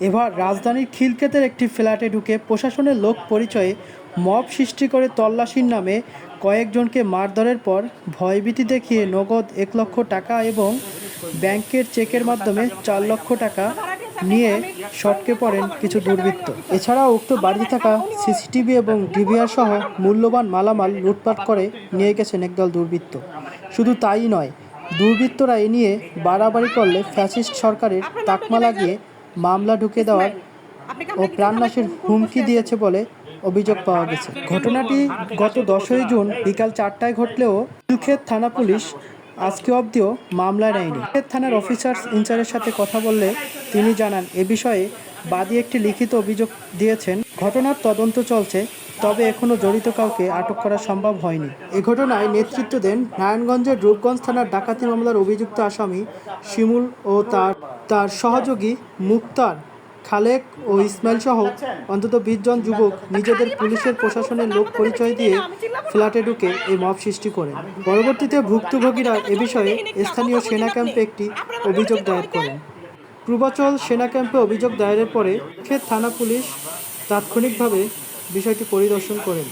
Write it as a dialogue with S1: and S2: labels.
S1: এবার রাজধানীর খিলক্ষেতের একটি ফ্ল্যাটে ঢুকে প্রশাসনের লোক পরিচয়ে মব সৃষ্টি করে তল্লাশির নামে কয়েকজনকে মারধরের পর ভয়ভীতি দেখিয়ে নগদ এক লক্ষ টাকা এবং ব্যাংকের চেকের মাধ্যমে চার লক্ষ টাকা নিয়ে সটকে পড়েন কিছু দুর্বৃত্ত। এছাড়াও উক্ত বাড়িতে থাকা সিসিটিভি এবং ডিভিআর সহ মূল্যবান মালামাল লুটপাট করে নিয়ে গেছেন একদল দুর্বৃত্ত। শুধু তাই নয়, দুর্বৃত্তরা এ নিয়ে বাড়াবাড়ি করলে ফ্যাসিস্ট সরকারের তাকমা লাগিয়ে মামলা ঢুকে দেওয়ার ও প্রাণনাশের হুমকি দিয়েছে বলে অভিযোগ পাওয়া গেছে। ঘটনাটি গত দশই জুন বিকাল চারটায় ঘটলেও নীলক্ষেত থানা পুলিশ আজকে অবধিও মামলা নেয়নি। থানার অফিসার্স ইনচার্জের সাথে কথা বললে তিনি জানান এ বিষয়ে বাদী একটি লিখিত অভিযোগ দিয়েছেন। ঘটনার তদন্ত চলছে, তবে এখনও জড়িত কাউকে আটক করা সম্ভব হয়নি। এ ঘটনায় নেতৃত্ব দেন নারায়ণগঞ্জের রূপগঞ্জ থানার ডাকাতি মামলার অভিযুক্ত আসামি শিমুল ও তার তার সহযোগী মুক্তার, খালেক ও ইসমাইল সহ অন্তত বিশ জন যুবক নিজেদের পুলিশের প্রশাসনের লোক পরিচয় দিয়ে ফ্ল্যাটে ঢুকে এই মব সৃষ্টি করেন। পরবর্তীতে ভুক্তভোগীরা এ বিষয়ে স্থানীয় সেনা ক্যাম্পে একটি অভিযোগ দায়ের করেন। পূর্বাচল সেনা ক্যাম্পে অভিযোগ দায়েরের পরে ক্ষেত থানা পুলিশ তাৎক্ষণিকভাবে বিষয়টি পরিদর্শন করেন।